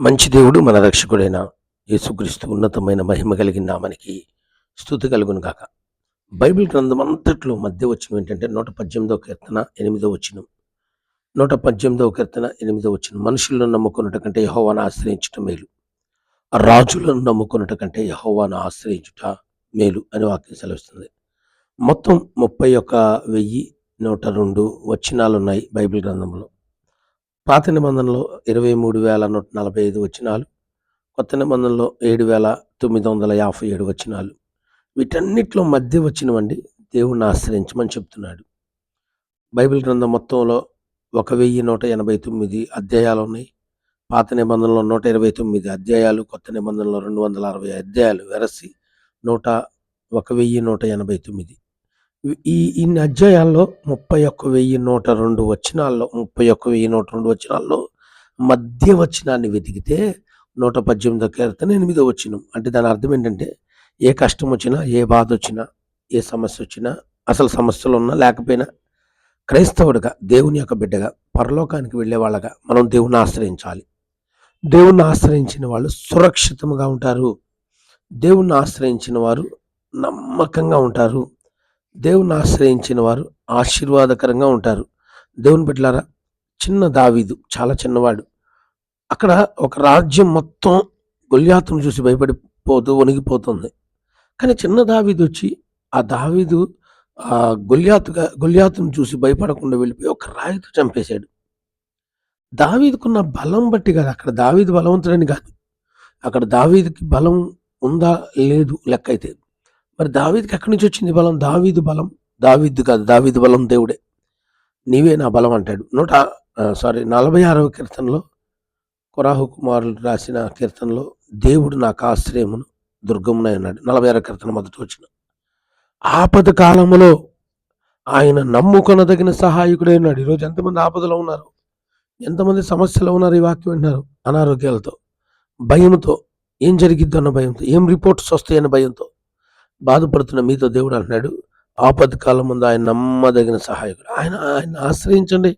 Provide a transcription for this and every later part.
మంచి దేవుడు మన రక్షకుడైన యేసుక్రీస్తు ఉన్నతమైన మహిమ కలిగిన నామనికి స్థుతి కలుగును కాక బైబిల్ గ్రంథం అంతట్లో మధ్య వచ్చిన ఏంటంటే నూట పద్దెనిమిదవ కీర్తన ఎనిమిదో వచ్చిన నూట పద్దెనిమిదవ కీర్తన ఎనిమిదో వచ్చిన మనుషులను నమ్ముకున్నట కంటే యహోవాను ఆశ్రయించటం మేలు. రాజులను నమ్ముకున్నట కంటే యహోవాను ఆశ్రయించుట మేలు అని వాక్యం సెలవిస్తుంది. మొత్తం ముప్పై ఒక్క వెయ్యి నూట రెండు వచనాలు ఉన్నాయి బైబిల్ గ్రంథంలో. పాత నిబంధనలో ఇరవై మూడు వేల నూట నలభై ఐదు వచనాలు కొత్త నిబంధనలో ఏడు వేల తొమ్మిది వందల యాభై ఏడు వచనాలు వీటన్నిటిలో మధ్య వచ్చినవండి దేవుణ్ణి ఆశ్రయించమని చెప్తున్నాడు. బైబిల్ గ్రంథం మొత్తంలో ఒక వెయ్యి నూట ఎనభై తొమ్మిది అధ్యాయాలు ఉన్నాయి. పాత నిబంధనలో నూట ఇరవై తొమ్మిది అధ్యాయాలు కొత్త నిబంధనలో రెండు వందల అరవై అధ్యాయాలు వెరసి నూట ఒక వెయ్యి నూట ఎనభై తొమ్మిది. ఈ ఇన్ని అధ్యాయాల్లో ముప్పై ఒక్క వెయ్యి నూట రెండు వచనాల్లో ముప్పై ఒక్క వెయ్యి నూట రెండు వచనాల్లో మధ్య వచనాన్ని వెతికితే నూట పద్దెనిమిదో కీర్తన ఎనిమిదో వచ్చినం అంటే దాని అర్థం ఏంటంటే ఏ కష్టం వచ్చినా ఏ బాధ వచ్చినా ఏ సమస్య వచ్చినా అసలు సమస్యలు ఉన్నా లేకపోయినా క్రైస్తవుడిగా దేవుని యొక్క బిడ్డగా పరలోకానికి వెళ్ళే వాళ్ళగా మనం దేవుని ఆశ్రయించాలి. దేవుణ్ణి ఆశ్రయించిన వాళ్ళు సురక్షితంగా ఉంటారు. దేవుణ్ణి ఆశ్రయించిన వారు నమ్మకంగా ఉంటారు. దేవుని ఆశ్రయించిన వారు ఆశీర్వాదకరంగా ఉంటారు. దేవుని బిడ్డలారా చిన్న దావీదు చాలా చిన్నవాడు. అక్కడ ఒక రాజ్యం మొత్తం గొల్యాతును చూసి భయపడిపోతూ వణిగిపోతుంది. కానీ చిన్న దావీదు వచ్చి ఆ దావీదు ఆ గొల్యాతుగా గొల్యాతును చూసి భయపడకుండా వెళ్ళిపోయి ఒక రాయితో చంపేశాడు. దావీదుకున్న బలం బట్టి కాదు అక్కడ దావీదు బలవంతుడని కాదు. అక్కడ దావీదుకి బలం ఉందా లేదు లెక్క అయితే. మరి దావీదికి ఎక్కడి నుంచి వచ్చింది బలం? దావీదు బలం. దావీదు కాదు దావీదు బలం దేవుడే. నీవే నా బలం అంటాడు. నూట సారీ నలభై ఆరవ కీర్తనలో కొరాహు కుమారులు రాసిన కీర్తనలో దేవుడు నాకు ఆశ్రయమును దుర్గమునై అన్నాడు నలభై ఆరవ కీర్తన మొదట వచ్చిన ఆపద కాలములో ఆయన నమ్ముకొనదగిన సహాయకుడే ఉన్నాడు. ఈరోజు ఎంతమంది ఆపదలో ఉన్నారు? ఎంతమంది సమస్యలు ఉన్నారు ఈ వాక్యం విన్నారు అనారోగ్యాలతో భయంతో. ఏం జరిగిద్దో అన్న భయంతో? ఏం రిపోర్ట్స్ వస్తాయన్న భయంతో? బాధపడుతున్న మీతో దేవుడు అంటున్నాడు ఆపద కాలం ముందు ఆయన నమ్మదగిన సహాయకుడు. ఆయన ఆయన ఆశ్రయించండి.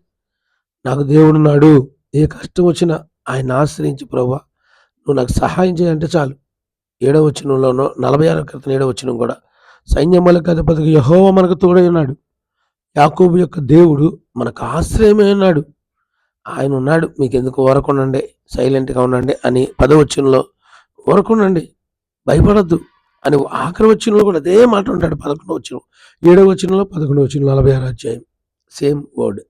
నాకు దేవుడు నాడు ఏ కష్టం వచ్చినా ఆయన ఆశ్రయించి ప్రభా. నువ్వు నాకు సహాయం చేయంటే చాలు. ఏడవ వచ్చినంలోనో నలభై ఆరో క్రితం ఏడవ వచ్చిన కూడా సైన్యములకు అధిపతికి యహోవ మనకు తోడై ఉన్నాడు. యాకోబు యొక్క దేవుడు మనకు ఆశ్రయమే ఉన్నాడు. ఆయన ఉన్నాడు. మీకు ఎందుకు ఊరకుండండి? సైలెంట్గా ఉండండి అని పదవచనంలో ఊరకుండండి. భయపడద్దు. అని ఆఖరి వచ్చినలో కూడా అదే మాట ఉంటాడు పదకొండు వచ్చిన ఏడవ వచ్చినలో పదకొండు వచ్చిన నలభై ఆరు అధ్యాయం. Same word.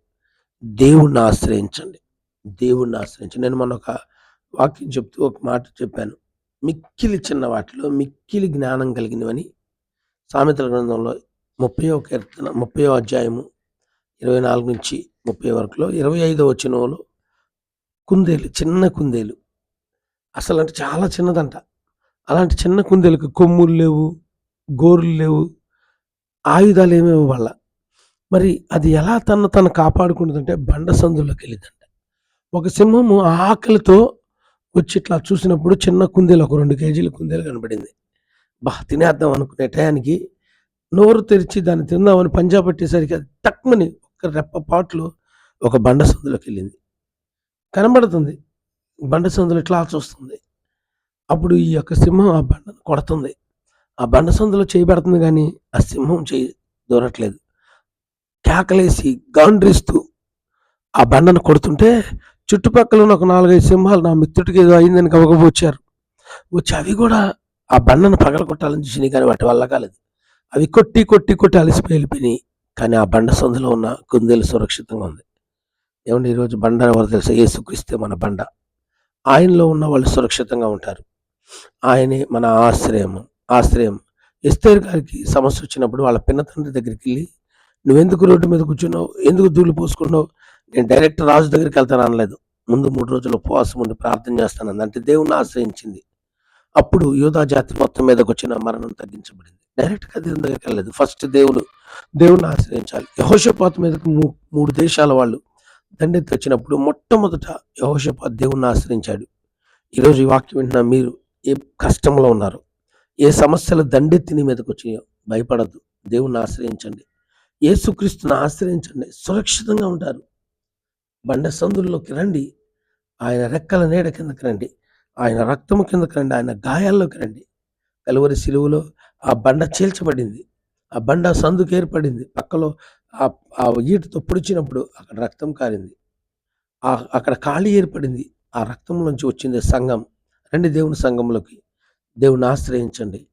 దేవుణ్ణి ఆశ్రయించండి. దేవుణ్ణి ఆశ్రయించండి. నేను మొన్న ఒక వాక్యం చెప్తూ ఒక మాట చెప్పాను. మిక్కిలి చిన్న వాటిలో మిక్కిలి జ్ఞానం కలిగినవని సామెతల గ్రంథంలో ముప్పై కీర్తన ముప్పై అధ్యాయము ఇరవై నాలుగు నుంచి ముప్పై వరకులో ఇరవై ఐదో వచ్చినలో కుందేలు చిన్న కుందేలు. అసలు అంటే చాలా చిన్నదంట. అలాంటి చిన్న కుందేలకు కొమ్ములు లేవు గోర్లు లేవు ఆయుధాలు ఏమేమి వాళ్ళ. మరి అది ఎలా తను తను కాపాడుకుంటుందంటే బండ సందులోకి వెళ్ళిందంట. ఒక సింహము ఆకలితో వచ్చి ఇట్లా చూసినప్పుడు చిన్న కుందేలు ఒక రెండు కేజీల కుందేలు కనబడింది. బా తినేద్దాం అనుకునే టయానికి నోరు తెరిచి దాన్ని తిందామని పంజా పట్టేసరికి అది తక్కువని ఒక రెప్ప పాటలు ఒక బండ సందులోకి వెళ్ళింది. కనబడుతుంది. బండ సందులు ఇట్లా చూస్తుంది అప్పుడు ఈ యొక్క సింహం ఆ బండను కొడుతుంది. ఆ బండ సందులో చేయబడుతుంది కానీ ఆ సింహం చేయి దూరట్లేదు. కేకలేసి గాండ్రిస్తూ ఆ బండను కొడుతుంటే చుట్టుపక్కల ఉన్న ఒక నాలుగైదు సింహాలు నా మిత్రుడికి ఏదో అయిందని కవకపోచ్చారు వచ్చి అవి కూడా ఆ బండను పగల కొట్టాలని చూసినాయి కానీ వాటి వల్ల కాలేదు. అవి కొట్టి కొట్టి కొట్టి అలసిపోయి వెళ్ళిపోయినాయి. కానీ ఆ బండ సందులో ఉన్న కుందేలు సురక్షితంగా ఉంది. ఏమంటే ఈరోజు బండ ఎవరు తెలుసా? ఏసుక్రీస్తే మన బండ. ఆయనలో ఉన్న వాళ్ళు సురక్షితంగా ఉంటారు. ఆయనే మన ఆశ్రయం ఆశ్రయం. ఎస్తేర్ గారికి సమస్య వచ్చినప్పుడు వాళ్ళ పిన్న తండ్రి దగ్గరికి వెళ్ళి నువ్వెందుకు రోడ్డు మీద కూర్చున్నావు? ఎందుకు దూళ్ళు పోసుకున్నావు నేను డైరెక్ట్ రాజు దగ్గరికి వెళ్తాను అనలేదు. ముందు మూడు రోజులు ఉపవాసం ఉండి ప్రార్థన చేస్తాను అంటే దేవుణ్ణి ఆశ్రయించింది. అప్పుడు యోధా జాతి మొత్తం మీదకి వచ్చిన మరణం తగ్గించబడింది. డైరెక్ట్గా దేవుని దగ్గరికి వెళ్ళలేదు. ఫస్ట్ దేవుడు దేవుణ్ణి ఆశ్రయించాలి. యహోషపాత్ మీదకి మూడు దేశాల వాళ్ళు దండెత్తి వచ్చినప్పుడు మొట్టమొదట యహోషపాత్ దేవుణ్ణి ఆశ్రయించాడు. ఈరోజు ఈ వాక్యం వింటున్న మీరు ఏ కష్టంలో ఉన్నారు? ఏ సమస్యలు దండెత్తి నీ మీదకి వచ్చినాయో భయపడద్దు. దేవుణ్ణి ఆశ్రయించండి. ఏసుక్రీస్తుని ఆశ్రయించండి. సురక్షితంగా ఉంటారు. బండ సందుల్లోకి రండి. ఆయన రెక్కల నీడ కిందకి రండి. ఆయన రక్తము కిందకి రండి. ఆయన గాయాల్లోకి రండి. కలువరి సిలువలో ఆ బండ చీల్చబడింది. ఆ బండ సందుకు ఏర్పడింది. పక్కలో ఆ ఆ ఈటతో పొడిచినప్పుడు అక్కడ రక్తం కారింది. ఆ అక్కడ ఖాళీ ఏర్పడింది. ఆ రక్తం నుంచి వచ్చింది సంఘం. రండి దేవుని సంఘంలోకి దేవుని ఆశ్రయించండి.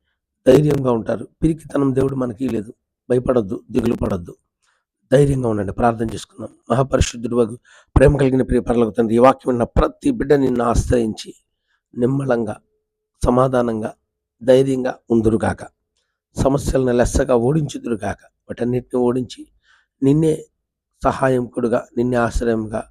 ధైర్యంగా ఉంటారు. పిరికితనం దేవుడు మనకి లేదు భయపడొద్దు దిగులు పడొద్దు. ధైర్యంగా ఉండండి. ప్రార్థన చేసుకుందాం. మహాపరిశుద్ధుడు వగు ప్రేమ కలిగిన ప్రియ పరలోక తండ్రి ఈ వాక్యం ఉన్న ప్రతి బిడ్డ నిన్ను ఆశ్రయించి నిమ్మలంగా సమాధానంగా ధైర్యంగా ఉందురుగాక సమస్యలను లెస్సగా ఓడించుదురుగాక వాటన్నిటిని ఓడించి నిన్నే సహాయకుడుగా నిన్నే ఆశ్రయంగా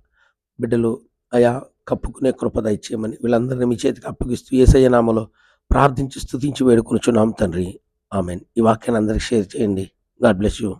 బిడ్డలు అయా కప్పుకునే కృప దయచేయమని వీళ్ళందరినీ మీ చేతికి అప్పగిస్తూ ఏసయ్య నామలో ప్రార్థించి స్తుతించి వేడుకొనుచున్నాం తండ్రి. ఆమెన్. ఈ వాక్యాన్ని అందరికి షేర్ చేయండి. God bless you.